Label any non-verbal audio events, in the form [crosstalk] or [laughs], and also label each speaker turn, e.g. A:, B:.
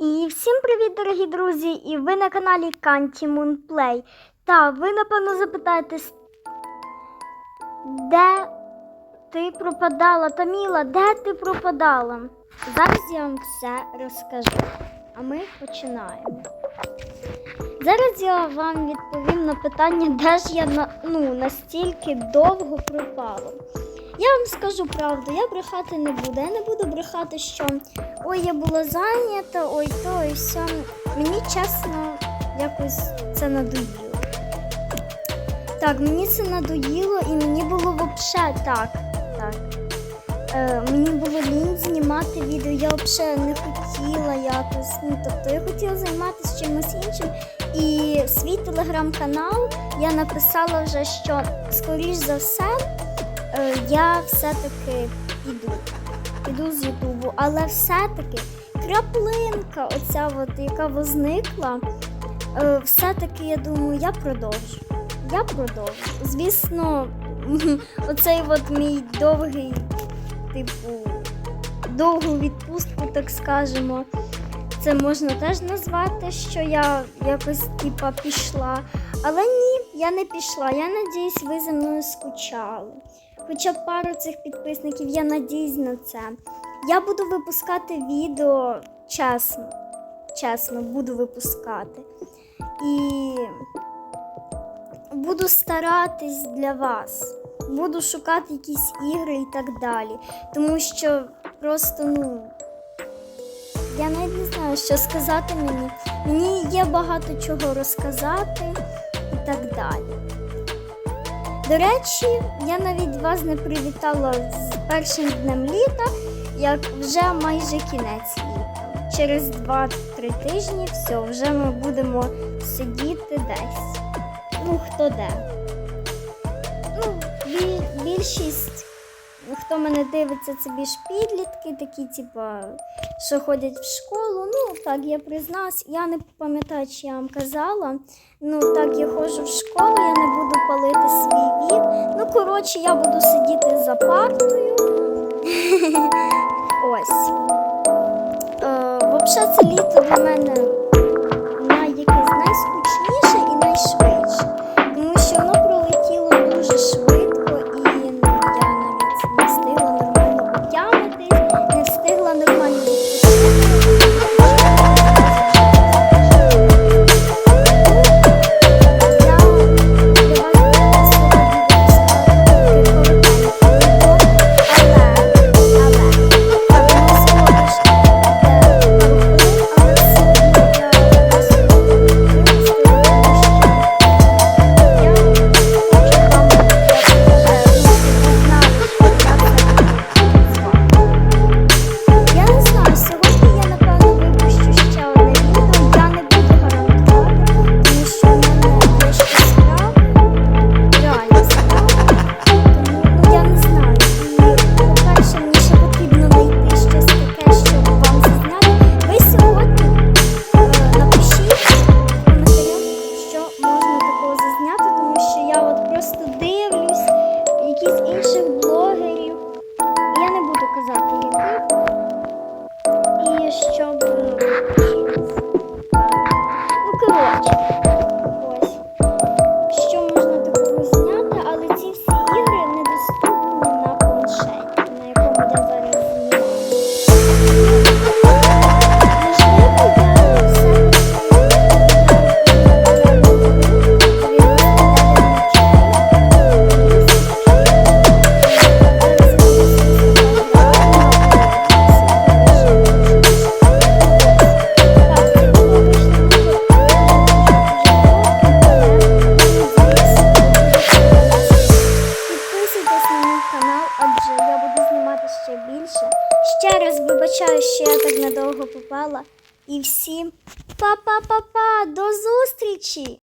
A: І всім привіт, дорогі друзі! І ви на каналі Канті Мунплей. Та ви, напевно, запитаєтесь, де ти пропадала? Таміла, де ти пропадала? Зараз я вам все розкажу. А ми починаємо. Зараз я вам відповім на питання, де ж я ну, настільки довго пропала. Я вам скажу правду, я брехати не буду. Я не буду брехати, що ой, я була зайнята, ой, то і все. Мені чесно якось це надоїло. Так, мені це надоїло і мені було взагалі так. так. Е, мені було лінь знімати відео, я взагалі не хотіла якось. Ну, тобто я хотіла займатися чимось іншим. І в свій телеграм-канал я написала вже, що скоріш за все я все-таки піду. Піду з Ютубу, але все-таки краплинка, оця от, яка возникла, е, все-таки я думаю, я продовжу. Я продовжу. Звісно, [laughs] оцей от мій довгий, типу, довгу відпустку, так скажемо. Це можна теж назвати, що я якось типа пішла. Але ні, я не пішла. Я надіюсь, ви за мною скучали. Хоча б пару цих підписників, я надіюсь на це. Я буду випускати відео чесно. Чесно, буду випускати. І буду старатись для вас. Буду шукати якісь ігри і так далі. Тому що просто, ну. Я навіть не знаю, що сказати мені. Мені є багато чого розказати і так далі. До речі, я навіть вас не привітала з першим днем літа, як вже майже кінець літа. Через 2-3 тижні все, вже ми будемо сидіти десь. Ну, хто де. Ну, біль- більшість хто мене дивиться, це більш підлітки, такі, типа, що ходять в школу. Ну, так, я признаюсь, я не пам'ятаю, чи я вам казала. Ну, так, я ходжу в школу, я не буду палити свій вік. Ну, коротше, я буду сидіти за партою. [laughs] Ось. Е, Взагалі, це літо для мене Ще раз вибачаю, що я так надовго попала. І всім па-па-па-па! До зустрічі!